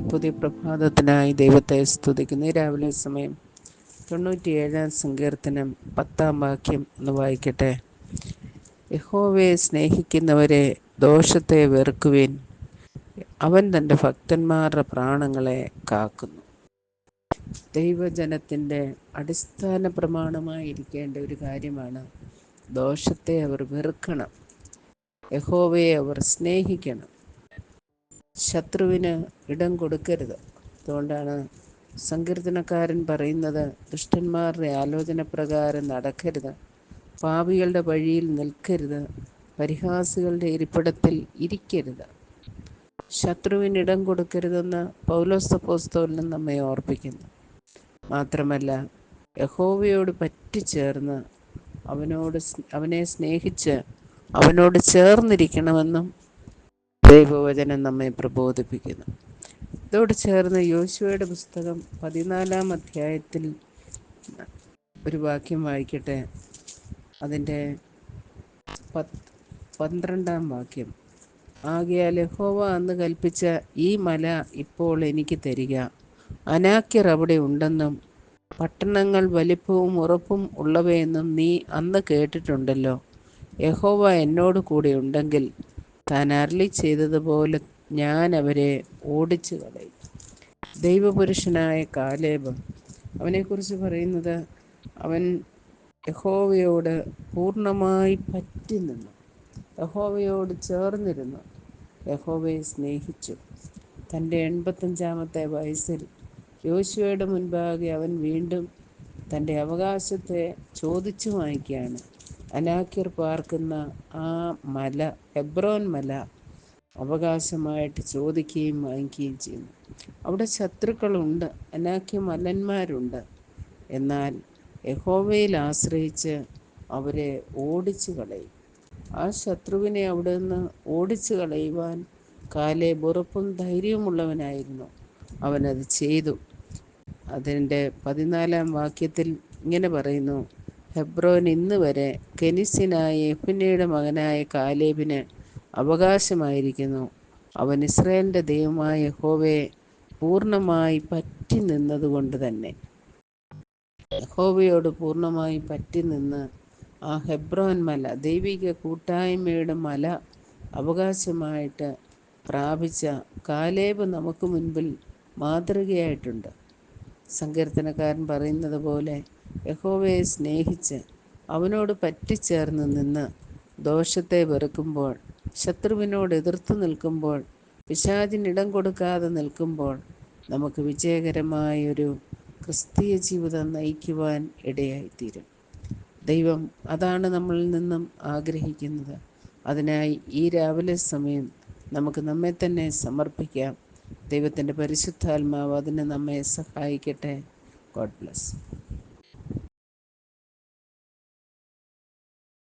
പുതിയ പ്രഭാതത്തിനായി ദൈവത്തെ സ്തുതിക്കുന്നു. രാവിലെ സമയം തൊണ്ണൂറ്റിയേഴാം സങ്കീർത്തനം പത്താം വാക്യം എന്ന് വായിക്കട്ടെ. യഹോവയെ സ്നേഹിക്കുന്നവരെ ദോഷത്തെ വെറുക്കുവിൻ. അവൻ തന്റെ ഭക്തന്മാരുടെ പ്രാണങ്ങളെ കാക്കുന്നു. ദൈവജനത്തിന്റെ അടിസ്ഥാന പ്രമാണമായിരിക്കേണ്ട ഒരു കാര്യമാണ് ദോഷത്തെ അവർ വെറുക്കണം. യഹോവയെ അവർ സ്നേഹിക്കണം. ശത്രുവിന് ഇടം കൊടുക്കരുത്. അതുകൊണ്ടാണ് സങ്കീർത്തനക്കാരൻ പറയുന്നത് ദുഷ്ടന്മാരുടെ ആലോചന പ്രകാരം നടക്കരുത്. പാപികളുടെ വഴിയിൽ നിൽക്കരുത്. പരിഹാസികളുടെ ഇരിപ്പിടത്തിൽ ഇരിക്കരുത്. ശത്രുവിന് ഇടം കൊടുക്കരുതെന്ന് പൗലോസ്തപോസ്തോലിനും നമ്മെ ഓർപ്പിക്കുന്നു. മാത്രമല്ല യഹോവയോട് പറ്റിച്ചേർന്ന് അവനോട് അവനെ സ്നേഹിച്ച് അവനോട് ചേർന്നിരിക്കണമെന്നും ദൈവവചനം നമ്മെ പ്രബോധിപ്പിക്കുന്നു. ഇതോട് ചേർന്ന് യോശുവയുടെ പുസ്തകം പതിനാലാം അധ്യായത്തിൽ ഒരു വാക്യം വായിക്കട്ടെ? അതിന്റെ പത്ത് പന്ത്രണ്ടാം വാക്യം. ആകയാൽ യഹോവ അന്ന് കൽപ്പിച്ച ഈ മല ഇപ്പോൾ എനിക്ക് തരിക. അനാക്യർ അവിടെ ഉണ്ടെന്നും പട്ടണങ്ങൾ വലിപ്പവും ഉറപ്പും ഉള്ളവയെന്നും നീ അന്ന് കേട്ടിട്ടുണ്ടല്ലോ. യഹോവ എന്നോട് കൂടെ ഉണ്ടെങ്കിൽ താൻ അരളി ചെയ്തതുപോലെ ഞാൻ അവരെ ഓടിച്ചു കളയും. ദൈവപുരുഷനായ കാലേബ് അവനെക്കുറിച്ച് പറയുന്നത് അവൻ യഹോവയോട് പൂർണമായി പറ്റി നിന്നു യഹോവയോട് ചേർന്നിരുന്നു. യഹോവയെ സ്നേഹിച്ചു. തന്റെ എൺപത്തഞ്ചാമത്തെ വയസ്സിൽ യോശുവയുടെ മുൻപാകെ അവൻ വീണ്ടും തന്റെ അവകാശത്തെ ചോദിച്ചു വാങ്ങിക്കുകയാണ്. അനാക്കിർ പാർക്കുന്ന ആ മല ഹെബ്രോൻ മല അവകാശമായിട്ട് ചോദിക്കുകയും വാങ്ങിക്കുകയും ചെയ്യുന്നു. അവിടെ ശത്രുക്കളുണ്ട് അനാക്യ മലന്മാരുണ്ട്. എന്നാൽ യഹോവയിൽ ആശ്രയിച്ച് അവരെ ഓടിച്ചു കളയും. ആ ശത്രുവിനെ അവിടെ നിന്ന് ഓടിച്ചു കളയുവാൻ കാലെ ഉറപ്പും ധൈര്യമുള്ളവനായിരുന്നു അവനത് ചെയ്തു. അതിന്റെ പതിനാലാം വാക്യത്തിൽ ഇങ്ങനെ പറയുന്നു ഹെബ്രോൻ ഇന്ന് വരെ കെനിസിനായ എഫിനയുടെ മകനായ കാലേബിന് അവകാശമായിരിക്കുന്നു. അവൻ ഇസ്രയേലിന്റെ ദൈവമായ യഹോവയെ പൂർണമായി പറ്റി നിന്നതുകൊണ്ട് തന്നെ. യഹോവയോട് പൂർണമായി പറ്റി നിന്ന് ആ ഹെബ്രോൻ മല ദൈവിക കൂട്ടായ്മയുടെ മല അവകാശമായിട്ട് പ്രാപിച്ച കാലേബ് നമുക്ക് മുൻപിൽ മാതൃകയായിട്ടുണ്ട്. സങ്കീർത്തനക്കാരൻ പറയുന്നത് പോലെ യഹോവയെ സ്നേഹിച്ച് അവനോട് പറ്റിച്ചേർന്ന് നിന്ന് ദോഷത്തെ വെറുക്കുമ്പോൾ ശത്രുവിനോട് എതിർത്ത് നിൽക്കുമ്പോൾ പിശാചിനിടം കൊടുക്കാതെ നിൽക്കുമ്പോൾ നമുക്ക് വിജയകരമായൊരു ക്രിസ്തീയ ജീവിതം നയിക്കുവാൻ ഇടയായിത്തീരും. ദൈവം അതാണ് നമ്മളിൽ നിന്നും ആഗ്രഹിക്കുന്നത്. അതിനായി ഈ രാവിലെ സമയം നമുക്ക് നമ്മെ തന്നെ സമർപ്പിക്കാം. ദൈവത്തിന്റെ പരിശുദ്ധാത്മാവ് അതിന് നമ്മെ സഹായിക്കട്ടെ. God bless.